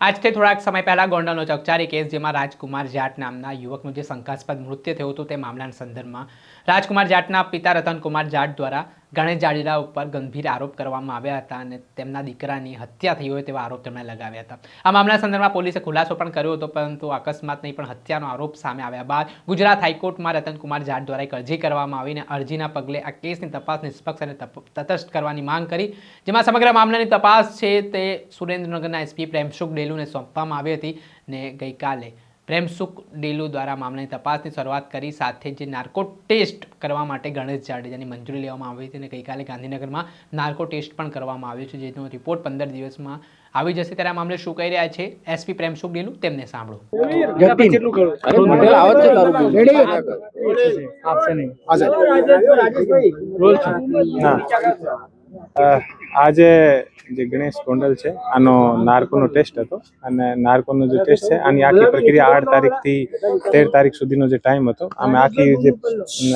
આજથી થોડાક સમય પહેલા ગોંડલનો ચકચારી કેસ જેમાં રાજકુમાર જાટ નામના યુવકનું જે શંકાસ્પદ મૃત્યુ થયું હતું તે મામલાના સંદર્ભમાં રાજકુમાર જાટના પિતા રતનકુમાર જાટ દ્વારા ગણેશ જાડેજા ઉપર ગંભીર આરોપ કરવામાં આવ્યા હતા અને તેમના દીકરાની હત્યા થઈ હોય તેવા આરોપ તેમણે લગાવ્યા હતા. આ મામલા સંદર્ભમાં પોલીસે ખુલાસો પણ કર્યો હતો, પરંતુ અકસ્માત નહીં, પણ હત્યાનો આરોપ સામે આવ્યા બાદ ગુજરાત હાઈકોર્ટમાં રતનકુમાર જાટ દ્વારા એક અરજી કરવામાં આવીને અરજીના પગલે આ કેસની તપાસ નિષ્પક્ષ અને તટસ્થ કરવાની માંગ કરી. જેમાં સમગ્ર મામલાની તપાસ છે તે સુરેન્દ્રનગરના એસપી પ્રેમસુખ ડેલુને સોંપવામાં આવી હતી ને ગઈકાલે પ્રેમસુખ ડેલુ દ્વારા મામલાની તપાસની શરૂઆત કરી સાથે જે નાર્કો ટેસ્ટ કરવા માટે ગણેશ જાડેજાની મંજૂરી લેવામાં આવી હતી અને ગઈકાલે ગાંધીનગરમાં નાર્કો ટેસ્ટ પણ કરવામાં આવ્યો છે જેનો રિપોર્ટ પંદર દિવસમાં આવી જશે. ત્યારે આ મામલે શું કહી રહ્યા છે એસપી પ્રેમસુખ ડેલુ? તેમને સાંભળો. આપશે નહીં. આજે જે ગણેશ ગોંડલ છે, આનો નાર્કોનો ટેસ્ટ હતો. અને નાર્કોનો જે ટેસ્ટ છે, આની આખી પ્રક્રિયા આઠ તારીખથી તેર તારીખ સુધીનો જે ટાઈમ હતો અમે આખી જે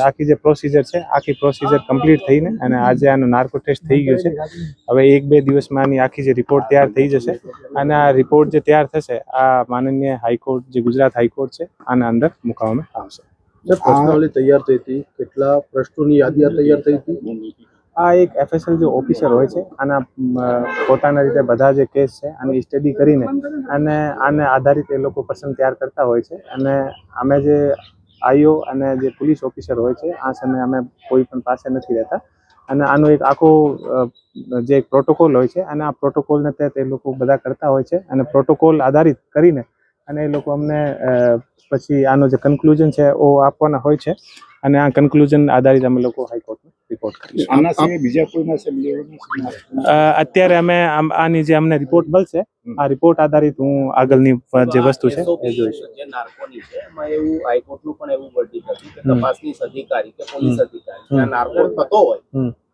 આખી જે પ્રોસિજર છે, આખી પ્રોસિજર કમ્પ્લીટ થઈને અને આજે આનો નાર્કો ટેસ્ટ થઈ ગયો છે. હવે એક બે દિવસમાં આની આખી જે રિપોર્ટ તૈયાર થઈ જશે. અને આ રિપોર્ટ જે તૈયાર થશે, આ માનનીય હાઈકોર્ટ જે ગુજરાત હાઈકોર્ટ છે, આના અંદર મૂકવામાં આવશે. પ્રશ્નાવલી તૈયાર થઈ હતી. કેટલા પ્રશ્નોની યાદી તૈયાર થઈ હતી? આ એક એફએસએલ જે ઓફિસર હોય છે, આના પોતાના રીતે બધા જે કેસ છે, આની સ્ટડી કરીને અને આને આધારિત એ લોકો પસંદ તૈયાર કરતા હોય છે. અને અમે જે આઈઓ અને જે પોલીસ ઓફિસર હોય છે, આ સમયે અમે કોઈ પણ પાસે નથી રહેતા. અને આનો એક આખો જે પ્રોટોકોલ હોય છે, અને આ પ્રોટોકોલને તહેત એ લોકો બધા કરતા હોય છે. અને પ્રોટોકોલ આધારિત કરીને અને એ લોકો અમને પછી આનો જે કન્ક્લુઝન છે, ઓ આપવાના હોય છે. અને આ કન્ક્લુઝન આધારિત અમે લોકો હાઈકોર્ટને રિપોર્ટ કરીશું. આના સિવાય બીજા કોઈના છે અ, અત્યારે અમે આમ- આની જે અમને રિપોર્ટ મળશે આ રિપોર્ટ આધારિત હું આગળની જે વસ્તુ છે એ જોઈશું. જે નાર્કોની છે એમાં એવું હાઈકોર્ટનું પણ એવું વર્ડિક હતું કે હમ. તપાસની અધિકારી કે પોલીસ અધિકારી જ્યાં નાર્કો થતો હોય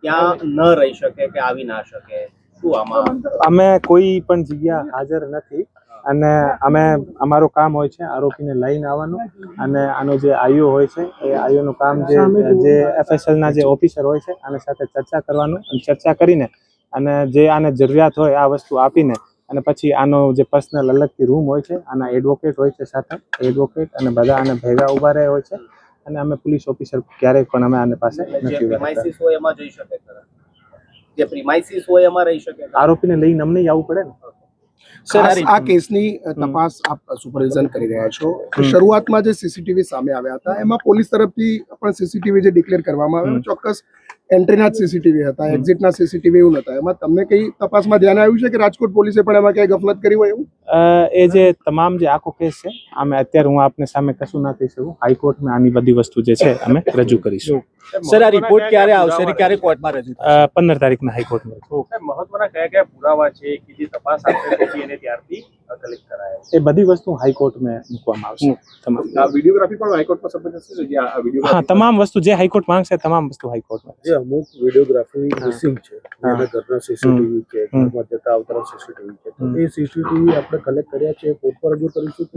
ત્યાં ન રહી શકે કે આવી ના શકે. શું આમાં? અમે કોઈ પણ જગ્યા હાજર નથી. અને અમે અમારું કામ હોય છે આરોપીને લઈને આવવાનું. અને આનો જે આયુ હોય છે એ આયુનું કામ જે જે એફએસએલના જે ઓફિસર હોય છે આની સાથે ચર્ચા કરવાનું અને ચર્ચા કરીને અને જે આને જરૂરિયાત હોય આ વસ્તુ આપીને અને પછી આનો જે પર્સનલ અલગથી રૂમ હોય છે આના એડવોકેટ હોય છે સાથે એડવોકેટ અને બધા આને ભેગા ઊભા રહે હોય છે. અને અમે પોલીસ ઓફિસર ક્યારેય પણ અમે આને પાસે નથી જે પ્રિમાઇસીસ હોય એમાં રહી શકે આરોપીને લઈને અમને આવવું પડે ને. ખાસ આ કેસની તપાસ આપ સુપરવિઝન કરી રહ્યા છો. શરૂઆતમાં જે સીસીટીવી સામે આવ્યા હતા એમાં પોલીસ તરફથી પણ સીસીટીવી જે ડિક્લેર કરવામાં આવ્યું ચોક્કસ એન્ટ્રીના જ સીસીટીવી હતા એક્ઝિટના સીસીટીવી એવું નતા એમાં તમને કઈ તપાસમાં ધ્યાન આવ્યું છે કે રાજકોટ પોલીસે પણ એમાં કઈ ગફલત કરી હોય એવું? એ જે તમામ જે આખો કેસ છે અમે અત્યારે હું આપને સામે કશું ના કહી શકું હાઈકોર્ટમાં આની બધી વસ્તુ જે છે અમે રજૂ કરીશું. સર આ રિપોર્ટ ક્યારે આવશે અને ક્યારે કોર્ટમાં રજૂ પંદર તારીખના હાઈકોર્ટમાં. મહત્વના કયા કયા પુરાવા છે કે જે તપાસ આપણે કરી એને ત્યારથી? કલેક્ટ કરાયા એ બધી વસ્તુ હાઈકોર્ટમાં મૂકવામાં આવશે. તમામ. આ વિડિયોગ્રાફી પણ હાઈકોર્ટમાં સબમિટ થશે જે આ હા તમામ વસ્તુ જે હાઈકોર્ટ માંગશે તમામ વસ્તુ હાઈકોર્ટમાં જે અમુક વિડીયોગ્રાફી મિસિંગ છે. હા. ઘરના સીસીટીવી છે ઘરમાં જતા આવતા સીસીટીવી છે તો એ સીસીટીવી આપણે કલેક્ટ કર્યા છે કોર્ટ પર રજૂ કરીશું